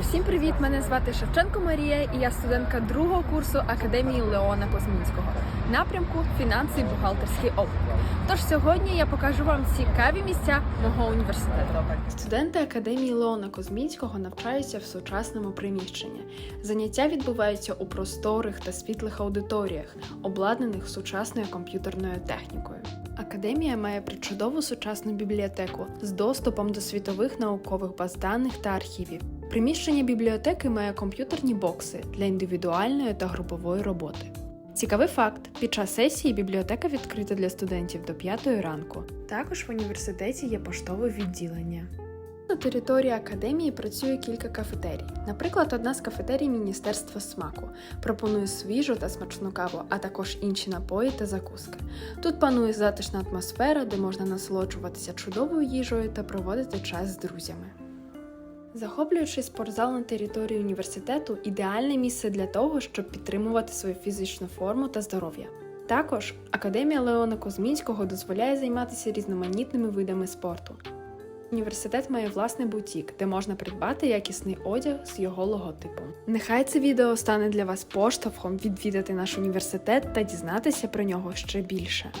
Всім привіт! Мене звати Шевченко Марія, і я студентка другого курсу Академії Леона Козмінського напрямку фінанси і бухгалтерський облік. Тож сьогодні я покажу вам цікаві місця мого університету. Студенти Академії Леона Козмінського навчаються в сучасному приміщенні. Заняття відбуваються у просторих та світлих аудиторіях, обладнаних сучасною комп'ютерною технікою. Академія має причудову сучасну бібліотеку з доступом до світових наукових баз даних та архівів. Приміщення бібліотеки має комп'ютерні бокси для індивідуальної та групової роботи. Цікавий факт: під час сесії бібліотека відкрита для студентів до 5 ранку. Також в університеті є поштове відділення. На території академії працює кілька кафетерій. Наприклад, одна з кафетерій Міністерства смаку пропонує свіжу та смачну каву, а також інші напої та закуски. Тут панує затишна атмосфера, де можна насолоджуватися чудовою їжею та проводити час з друзями. Захоплюючий спортзал на території університету ідеальне місце для того, щоб підтримувати свою фізичну форму та здоров'я. Також Академія Леона Козмінського дозволяє займатися різноманітними видами спорту. Університет має власний бутік, де можна придбати якісний одяг з його логотипом. Нехай це відео стане для вас поштовхом відвідати наш університет та дізнатися про нього ще більше.